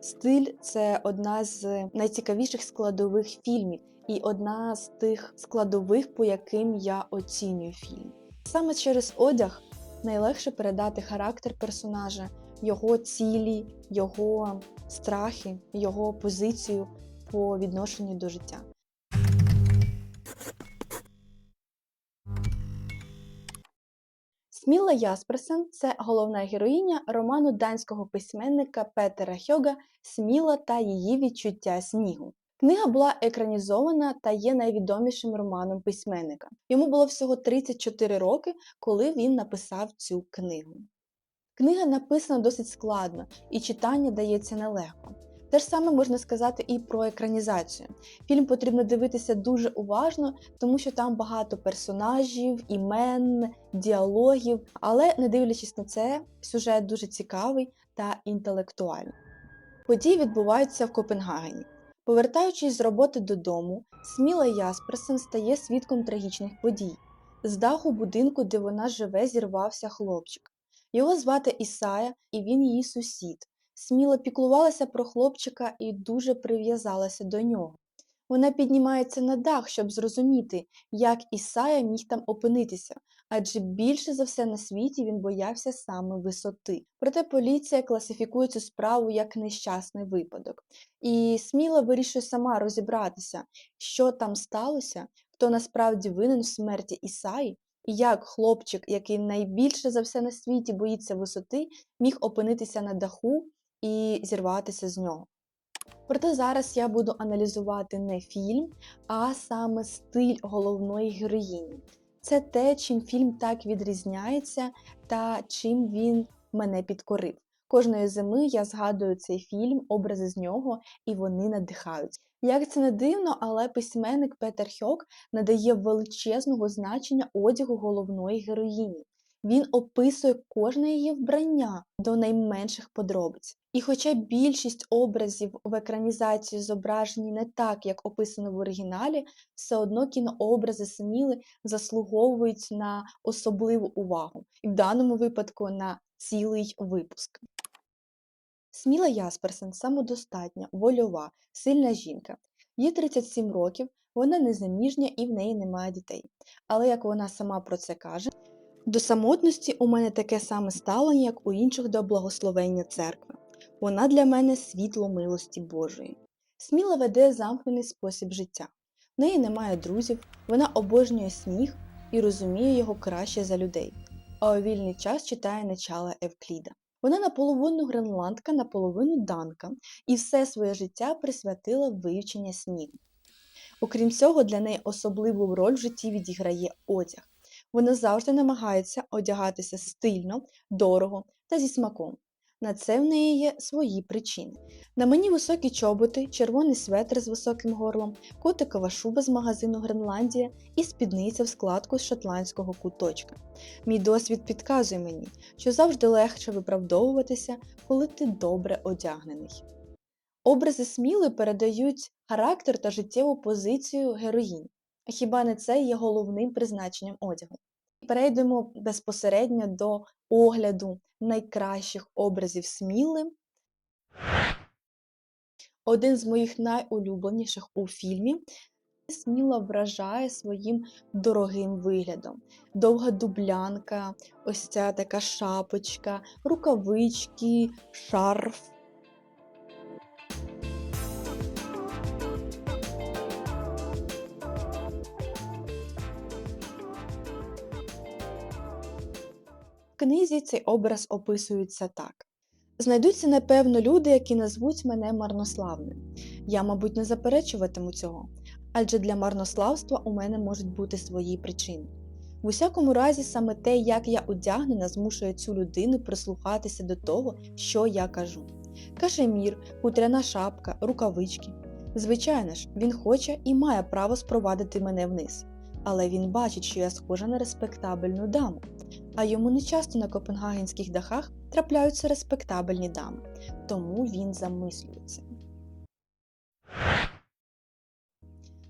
Стиль це одна з найцікавіших складових фільмів і одна з тих складових, по яким я оцінюю фільм. Саме через одяг найлегше передати характер персонажа, його цілі, його страхи, його позицію по відношенню до життя. Сміла Ясперсен це головна героїня роману данського письменника Петера Хьога Сміла та її відчуття снігу. Книга була екранізована та є найвідомішим романом письменника. Йому було всього 34 роки, коли він написав цю книгу. Книга написана досить складно, і читання дається нелегко. Те ж саме можна сказати і про екранізацію. Фільм потрібно дивитися дуже уважно, тому що там багато персонажів, імен, діалогів, але не дивлячись на це, сюжет дуже цікавий та інтелектуальний. Події відбуваються в Копенгагені. Повертаючись з роботи додому, Сміла Ясперсен стає свідком трагічних подій. З даху будинку, де вона живе, зірвався хлопчик. Його звати Ісая, і він її сусід. Сміла піклувалася про хлопчика і дуже прив'язалася до нього. Вона піднімається на дах, щоб зрозуміти, як Ісая міг там опинитися, адже більше за все на світі він боявся саме висоти. Проте поліція класифікує цю справу як нещасний випадок. І сміла вирішує сама розібратися, що там сталося, хто насправді винен в смерті Ісаї, і як хлопчик, який найбільше за все на світі боїться висоти, міг опинитися на даху і зірватися з нього. Проте зараз я буду аналізувати не фільм, а саме стиль головної героїні. Це те, чим фільм так відрізняється та чим він мене підкорив. Кожної зими я згадую цей фільм, образи з нього, і вони надихають. Як це не дивно, але письменник Петер Хьок надає величезного значення одягу головної героїні. Він описує кожне її вбрання до найменших подробиць. І хоча більшість образів в екранізації зображені не так, як описано в оригіналі, все одно кінообрази Сміли заслуговують на особливу увагу, і в даному випадку на цілий випуск. Сміла Ясперсен самодостатня, вольова, сильна жінка. Їй 37 років, вона незаміжня і в неї немає дітей. Але як вона сама про це каже, до самотності у мене таке саме ставлення, як у інших до благословення церкви. Вона для мене світло милості Божої. Сміла веде замкнений спосіб життя. В неї немає друзів, вона обожнює сніг і розуміє його краще за людей, а у вільний час читає начала Евкліда. Вона наполовину гренландка, наполовину данка, і все своє життя присвятила вивчення снігу. Окрім цього, для неї особливу роль в житті відіграє одяг. Вона завжди намагається одягатися стильно, дорого та зі смаком. На це в неї є свої причини. На мені високі чоботи, червоний светр з високим горлом, котикова шуба з магазину Гренландія і спідниця в складку з шотландського куточка. Мій досвід підказує мені, що завжди легше виправдовуватися, коли ти добре одягнений. Образи сміли передають характер та життєву позицію героїнь. Хіба не це є головним призначенням одягу? Перейдемо безпосередньо до огляду найкращих образів сміли. Один з моїх найулюбленіших у фільмі сміла вражає своїм дорогим виглядом. Довга дублянка, ось ця така шапочка, рукавички, шарф. Книзі цей образ описується так. Знайдуться, напевно, люди, які назвуть мене марнославною. Я, мабуть, не заперечуватиму цього, адже для марнославства у мене можуть бути свої причини. В усякому разі, саме те, як я одягнена, змушує цю людину прислухатися до того, що я кажу. Кашемір, хутряна шапка, рукавички. Звичайно ж, він хоче і має право спровадити мене вниз, але він бачить, що я схожа на респектабельну даму, а йому не часто на копенгагенських дахах трапляються респектабельні дами, тому він замислюється.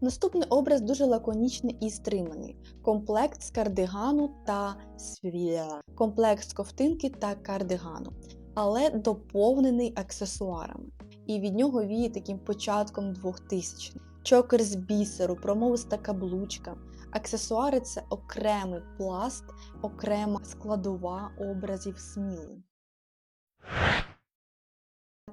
Наступний образ дуже лаконічний і стриманий. Комплект з кардигану та свіля. Комплект з ковтинки та кардигану. але доповнений аксесуарами. І від нього віє таким початком 2000 х Чокер з бісеру, промовиста каблучка. Аксесуари це окремий пласт, окрема складова образів сміли.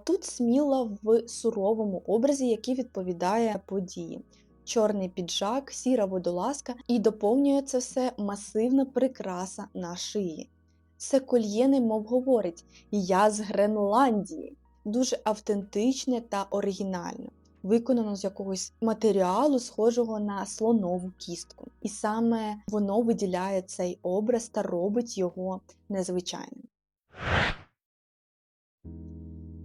Тут сміла в суровому образі, який відповідає події. Чорний піджак, сіра водолазка і доповнює це все масивна прикраса на шиї. Це кольє немов говорить Я з Гренландії. Дуже автентичне та оригінальне, виконано з якогось матеріалу, схожого на слонову кістку. І саме воно виділяє цей образ та робить його незвичайним.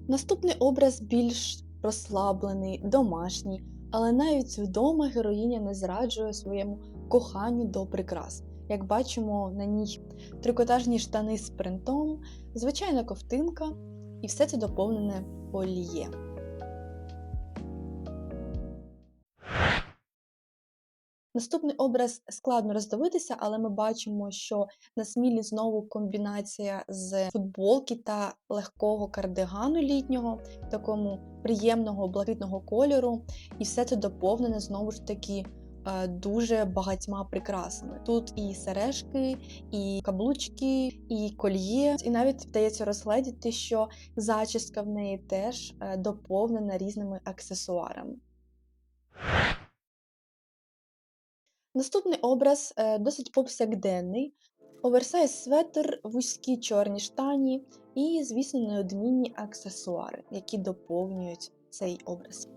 Наступний образ більш розслаблений, домашній, але навіть вдома героїня не зраджує своєму коханню до прикрас. Як бачимо, на ній трикотажні штани з принтом, звичайна ковтинка, і все це доповнене оліє. Наступний образ складно роздивитися, але ми бачимо, що на смілі знову комбінація з футболки та легкого кардигану літнього, такому приємного блакитного кольору, і все це доповнене знову ж таки е, дуже багатьма прикрасами. Тут і сережки, і каблучки, і кольє, і навіть вдається розгледіти, що зачіска в неї теж е, доповнена різними аксесуарами. Наступний образ е, досить повсякденний, оверсайз светр, вузькі чорні штані і, звісно, неодмінні аксесуари, які доповнюють цей образ.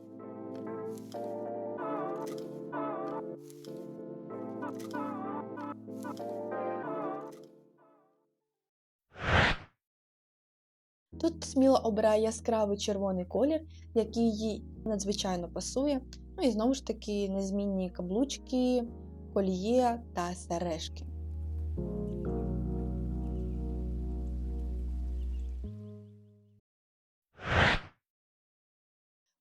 Тут сміло обирає яскравий червоний колір, який їй надзвичайно пасує. Ну і знову ж таки незмінні каблучки, кольє та сережки.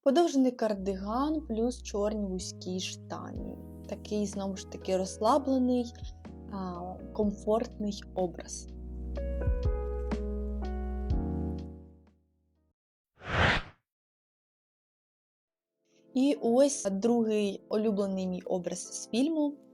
Подовжений кардиган плюс чорні вузькі штані. Такий, знову ж таки, розслаблений, комфортний образ. І ось другий улюблений мій образ з фільму.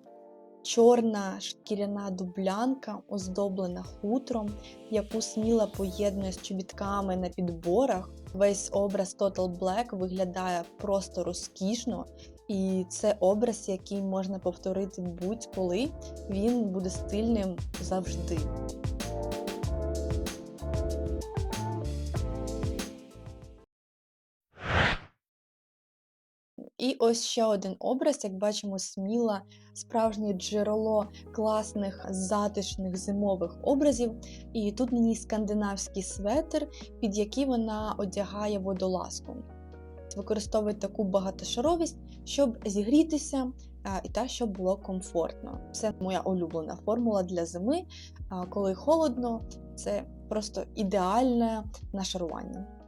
Чорна шкіряна дублянка, оздоблена хутром, яку сміла поєднує з чобітками на підборах. Весь образ Total Black виглядає просто розкішно, і це образ, який можна повторити будь-коли. Він буде стильним завжди. І ось ще один образ, як бачимо, сміла справжнє джерело класних затишних зимових образів. І тут на ній скандинавський светр, під який вона одягає водолазку. Використовує таку багатошаровість, щоб зігрітися і та, щоб було комфортно. Це моя улюблена формула для зими. Коли холодно, це просто ідеальне нашарування.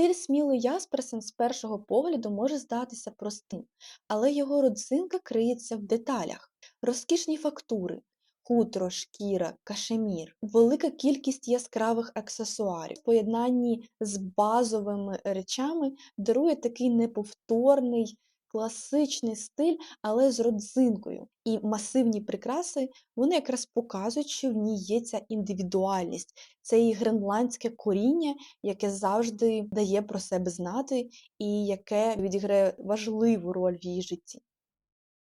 Стиль сміло Ясперсен з першого погляду може здатися простим, але його родзинка криється в деталях, розкішні фактури, хутро, шкіра, кашемір, велика кількість яскравих аксесуарів, в поєднанні з базовими речами дарує такий неповторний класичний стиль, але з родзинкою. І масивні прикраси вони якраз показують, що в ній є ця індивідуальність, це її гренландське коріння, яке завжди дає про себе знати і яке відіграє важливу роль в її житті.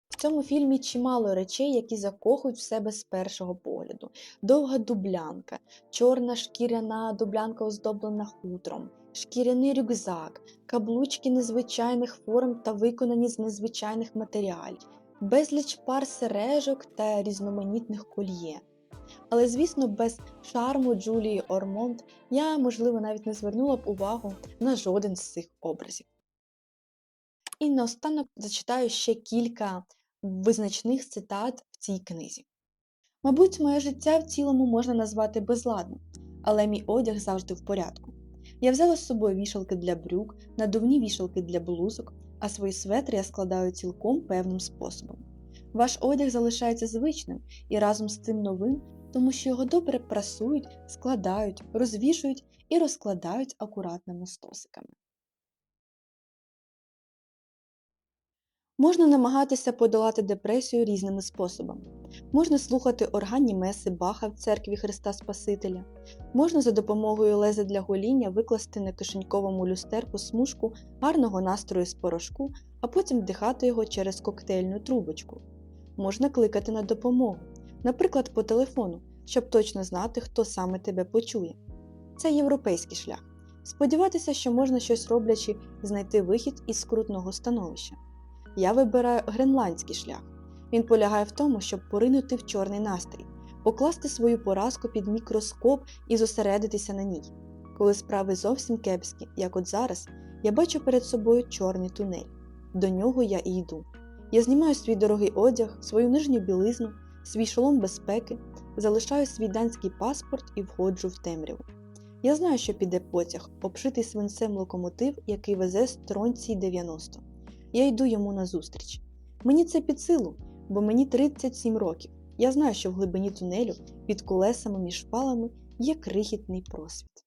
В цьому фільмі чимало речей, які закохують в себе з першого погляду: довга дублянка, чорна шкіряна дублянка, оздоблена хутром, шкіряний рюкзак, каблучки незвичайних форм та виконані з незвичайних матеріалів, безліч пар сережок та різноманітних кольє. Але, звісно, без шарму Джулії Ормонт я, можливо, навіть не звернула б увагу на жоден з цих образів. І наостанок зачитаю ще кілька визначних цитат в цій книзі. Мабуть, моє життя в цілому можна назвати безладним, але мій одяг завжди в порядку. Я взяла з собою вішалки для брюк, надувні вішалки для блузок, а свої светри я складаю цілком певним способом. Ваш одяг залишається звичним, і разом з цим новим тому що його добре прасують, складають, розвішують і розкладають акуратними стосиками. Можна намагатися подолати депресію різними способами. Можна слухати органні меси Баха в церкві Христа Спасителя. Можна за допомогою леза для гоління викласти на кишеньковому люстерку смужку гарного настрою з порошку, а потім вдихати його через коктейльну трубочку. Можна кликати на допомогу, наприклад, по телефону, щоб точно знати, хто саме тебе почує. Це європейський шлях. Сподіватися, що можна щось роблячи знайти вихід із скрутного становища. Я вибираю гренландський шлях. Він полягає в тому, щоб поринути в чорний настрій, покласти свою поразку під мікроскоп і зосередитися на ній. Коли справи зовсім кепські, як от зараз, я бачу перед собою чорний тунель. До нього я і йду. Я знімаю свій дорогий одяг, свою нижню білизну, свій шолом безпеки, залишаю свій данський паспорт і входжу в темряву. Я знаю, що піде потяг, обшитий свинцем локомотив, який везе стронцій 90. Я йду йому назустріч. Мені це під силу, бо мені 37 років. Я знаю, що в глибині тунелю під колесами між шпалами є крихітний просвіт.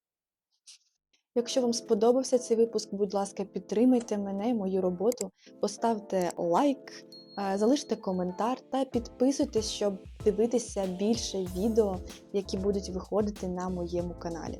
Якщо вам сподобався цей випуск, будь ласка, підтримайте мене, мою роботу, поставте лайк, е, залиште коментар та підписуйтесь, щоб дивитися більше відео, які будуть виходити на моєму каналі.